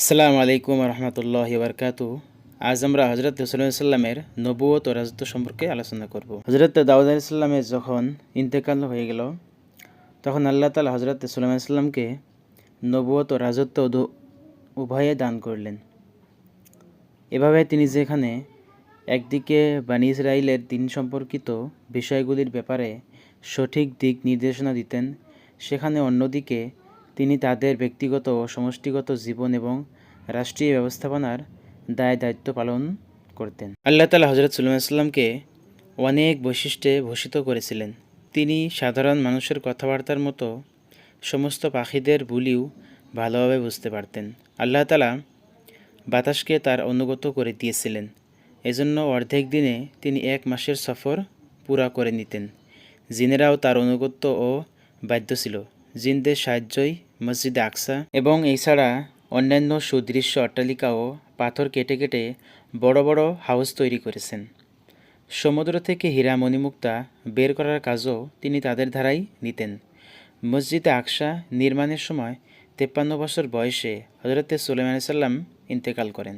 আসসালামু আলাইকুম রহমতুল্লাহ বরকাত আজ আমরা হজরত সাল্লামের নবুয়ত ও রাজত্ব সম্পর্কে আলোচনা করব। হজরত দাউদ আলাইসাল্লামের যখন ইন্তেকাল হয়ে গেল, তখন আল্লাহ তালা হজরত সুলাইমান সাল্লামকে নবুয়ত ও রাজত্ব উভয়ে দান করলেন। এভাবে তিনি যেখানে একদিকে বানি ইসরায়েলের দিন সম্পর্কিত বিষয়গুলির ব্যাপারে সঠিক দিক নির্দেশনা দিতেন, সেখানে অন্যদিকে তিনি তাদের ব্যক্তিগত ও সমষ্টিগত জীবন এবং রাষ্ট্রীয় ব্যবস্থাপনার দায় দায়িত্ব পালন করতেন। আল্লাহ তালা হজরত সুলাইমান সাল্লামকে অনেক বৈশিষ্ট্যে ভূষিত করেছিলেন। তিনি সাধারণ মানুষের কথাবার্তার মতো সমস্ত পাখিদের বুলিও ভালোভাবে বুঝতে পারতেন। আল্লাহ তালা বাতাসকে তার অনুগত করে দিয়েছিলেন। এজন্য অর্ধেক দিনে তিনি এক মাসের সফর পুরা করে নিতেন। জিনেরাও তার অনুগত্য ও বাধ্য ছিল। জিনদের সাহায্যই মসজিদে আকসা এবং এছাড়া অন্যান্য সুদৃশ্য অট্টালিকা ও পাথর কেটে কেটে বড় বড় হাউস তৈরি করেছেন। সমুদ্র থেকে হীরা মণিমুক্তা বের করার কাজও তিনি তাদের ধারাই নিতেন। মসজিদে আকসা নির্মাণের সময় তেপ্পান্ন বছর বয়সে হজরতে সুলেমান সাল্লাম ইন্তেকাল করেন।